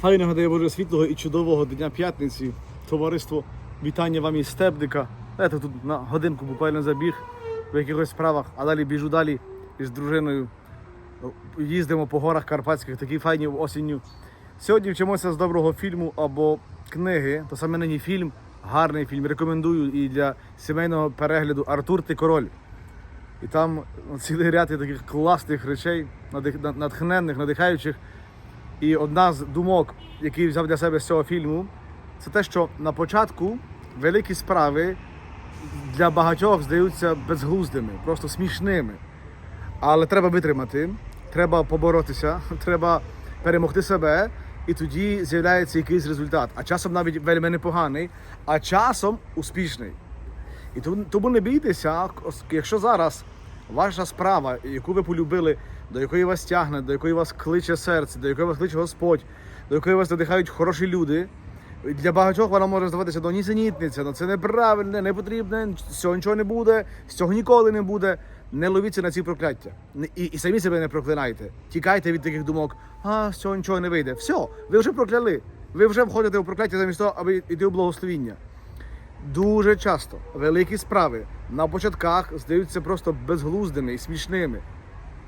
Файного дає Боже світлого і чудового дня п'ятниці. Товариство, вітання вам із Стебника. Я тут на годинку буквально забіг в якихось справах, а далі біжу далі із дружиною. Їздимо по горах Карпатських, такі файні осінню. Сьогодні вчимося з доброго фільму або книги. То саме нині фільм, гарний фільм. Рекомендую і для сімейного перегляду Артур ти король. І там цілий ряд є таких класних речей, натхненних, надихаючих. І одна з думок, які взяв для себе з цього фільму, це те, що на початку великі справи для багатьох здаються безглуздими, просто смішними. Але треба витримати, треба поборотися, треба перемогти себе, і тоді з'являється якийсь результат. А часом навіть вельми непоганий, а часом успішний. І тому, не бійтеся, якщо зараз ваша справа, яку ви полюбили, до якої вас тягне, до якої вас кличе серце, до якої вас кличе Господь, до якої вас надихають хороші люди. Для багатьох вона може здаватися до нісенітниця, ну це неправильне, не потрібне, цього нічого не буде, з цього ніколи не буде. Не ловіться на ці прокляття. І, і самі себе не проклинайте. Тікайте від таких думок, а з цього нічого не вийде. Все, ви вже прокляли. Ви вже входите у прокляття замість того, аби йти у благословіння. Дуже часто великі справи на початках здаються просто безглуздими і смішними.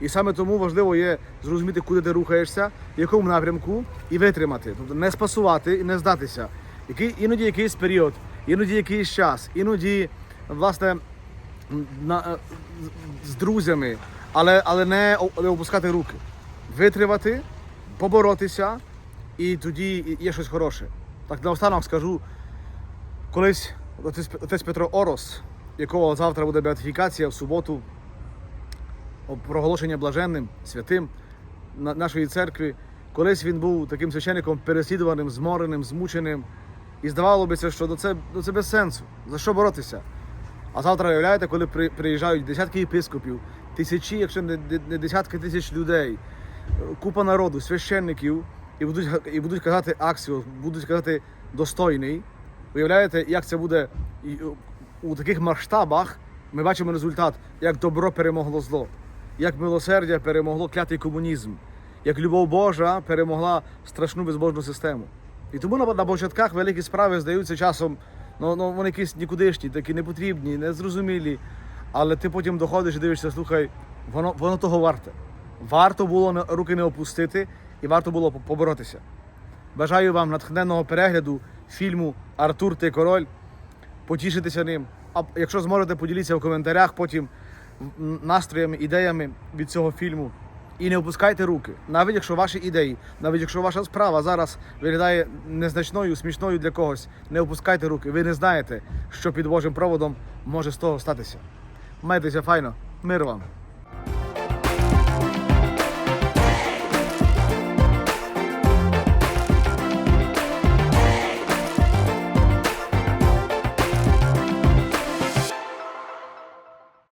І саме тому важливо є зрозуміти, куди ти рухаєшся, в якому напрямку, і витримати. Тобто не спасувати і не здатися. Який, іноді якийсь період, іноді якийсь час, іноді, власне, на, е, з- друзями, але, але не, опускати руки. Витримати, поборотися, і тоді є щось хороше. Так наостанок скажу, Колись отець, Петро Орос, якого завтра буде беатифікація в суботу, проголошення блаженним, святим на- нашої церкви. Колись він був таким священником переслідуваним, змореним, змученим. І здавало би що це, ну, це без сенсу. За що боротися? А завтра уявляєте, коли при- приїжджають десятки єпископів, тисячі, якщо не, десятки тисяч людей, купа народу, священників, і будуть, і будуть казати аксіо, будуть казати достойний. Уявляєте, як це буде у таких масштабах? Ми бачимо результат, як добро перемогло зло, як милосердя перемогло клятий комунізм, як любов Божа перемогла страшну безбожну систему. І тому на, початках великі справи здаються часом, ну, ну вони якісь нікудишні, такі непотрібні, незрозумілі. Але ти потім доходиш і дивишся, слухай, воно, воно того варте. Варто було руки не опустити і варто було поборотися. Бажаю вам натхненного перегляду фільму Артур ти король. Потішитися ним. А якщо зможете, поділіться в коментарях потім настроями, ідеями від цього фільму. І не опускайте руки. Навіть якщо ваші ідеї, навіть якщо ваша справа зараз виглядає незначною, смішною для когось, не опускайте руки. Ви не знаєте, що під Божим проводом може з того статися. Майтеся файно, мир вам!